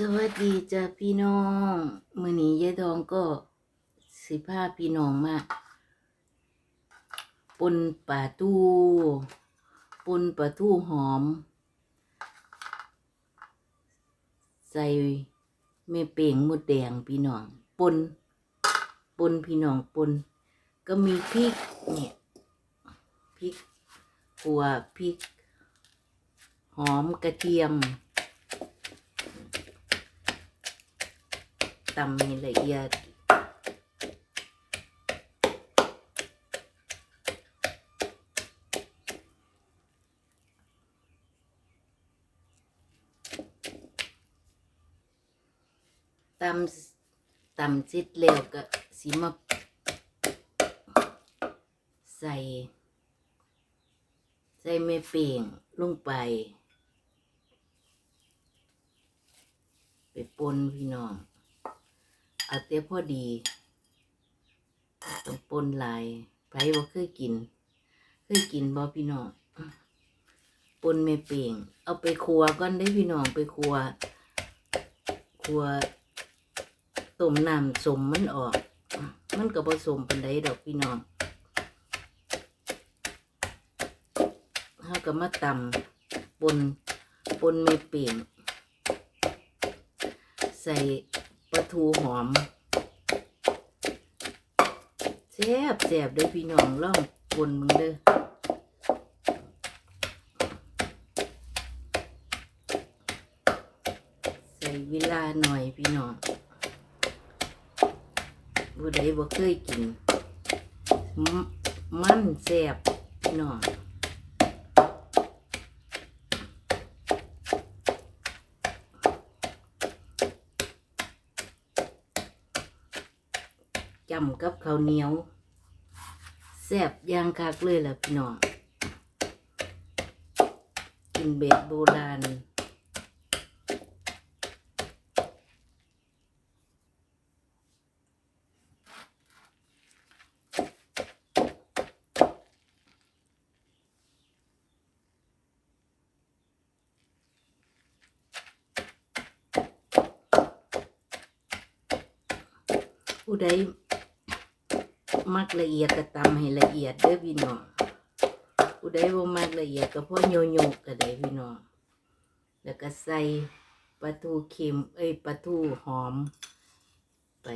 สวัสดีจ้ะพี่น้องมือนี้ยายทองก็สิพาพี่น้องมาปนปลาทูปนปลาทูหอม ใส่เมเป่งมดแดงพี่น้องปนปนพี่น้องปนก็มีพริกเนี่ยพริกขัวพริก หอมกระเทียม ตำให้ละเอียด ตำตำเสร็จแล้วก็สิมาใส่ ใส่เมเป่งลงไป ไปปนพี่น้อง เอาแต่พอดีต้องปนลายไผบ่เคยกิน เคยกินบ่พี่น้องปนเมเป่งเอาไปครัวก่อนได้พี่น้องไปครัวครัวต้มน้ำสมมันออก มันก็ผสมปานใดดอกพี่น้องเฮาก็มาตำปนปนเมเป่งใส่ ลาทูหอมแซ่บแซ่บเด้อพี่น้องล่องปนมึงเด้อใส่เวลาหน่อยพี่น้องผู้ใดบ่เคยกินมมันแซ่บพี่น้อง จำกับข้าวเหนียวแซ่บย่างคักเลยล่ะพี่น้องกินเบ็ดโบราณผู้ใด มักละเอียดก็ตำให้ละเอียดเด้อพี่น้องผู้ใดบ่มักละเอียดก็พอโยโยกก็ได้พี่น้อง แล้วก็ใส่ปลาทูเค็ม เอ้ยปลาทูหอม ไป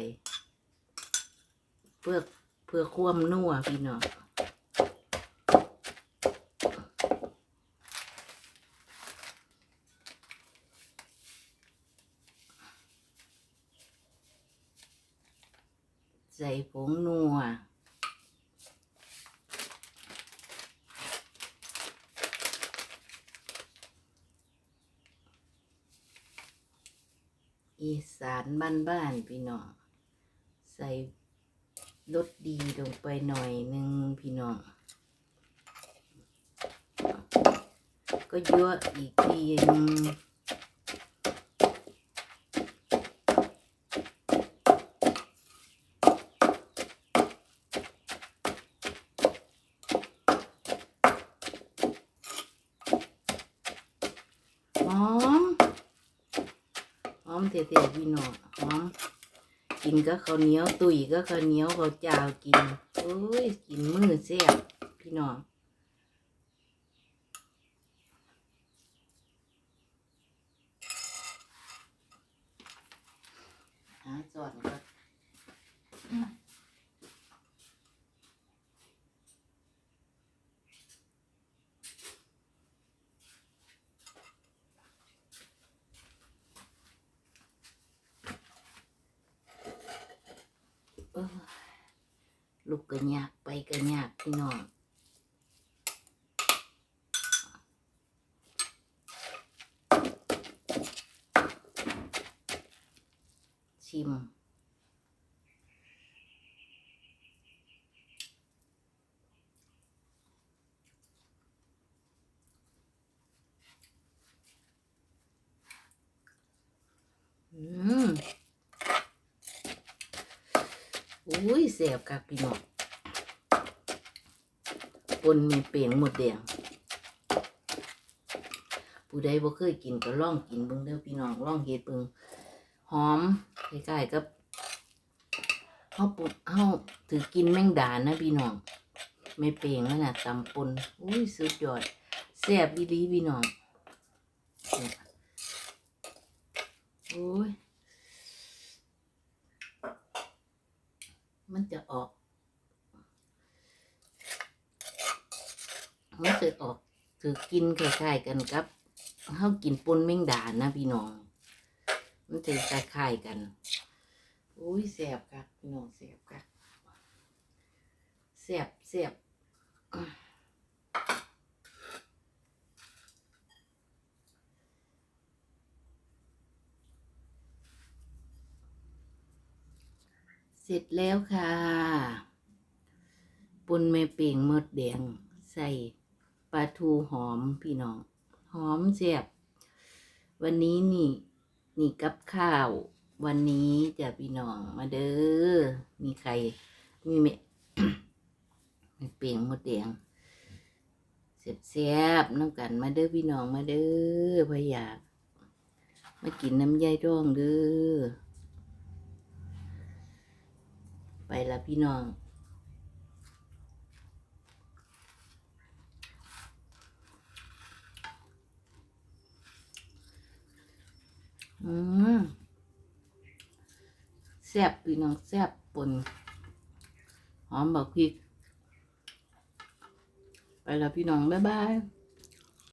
เพื่อเพื่อความนัวพี่น้องใส่ผงนว อีสานบ้านๆพี่น้องใส่รสดีลงไปหน่อยหนึงพี่น้องก็เยอะอีกทีนึง หอม ห อมเท่ๆพี่น้องหอมกินก็ข้าวเหนียวตุ๋ยก็ข้าวเหนียวข้าวเจ้ากินโอ้ยกินมือแซ่บพี่น้องหาจอดก่อนเออ ลูกก็ยากไปก็ยากพี่น้องชิม อืม อุ้ยเสียบคักพี่น้องปนมีเปลี่ยงหมดแดงผู้ใดบ่เคยกินก็ลองกินเบิ่งเด้อพี่น้องลองเฮ็ดเบิ่งหอมคล้ๆกับเฮาปุเฮาถือกินแมงดานะพี่น้องไม่เปลงแล้วนะตำปนอุ้ยสุดยอดแซ่บดีดีพี่น้องเนี่ยโอ้ย มันจะออก มันจะออกถือกินคล้ายๆกันกับเฮากินปนแมงดานะพี่น้อง มันจะคล้ายๆกันอุ้ยแซ่บครับพี่น้องแซ่บครับแซ่บแซ่บเสร็จแล้วค่ะปนไม่เป่งมดแดงใส่ ปลาทูหอมพี่น้อง หอมแซ่บวันนี้นี่ นี่กับข้าว วันนี้จะพี่น้องมาเด้อมีใครมีเมมเป่งหมดแดงแซ่บๆน้ำกันมาเด้อพี่น้องมาเด้อพะยากมากินน้ำยายร่องเด้อไปละพี่น้อง อืมแซ่บพี่น้องแซ่บปนหอมบักพริก ไปแล้วพี่น้อง บ๊ายบาย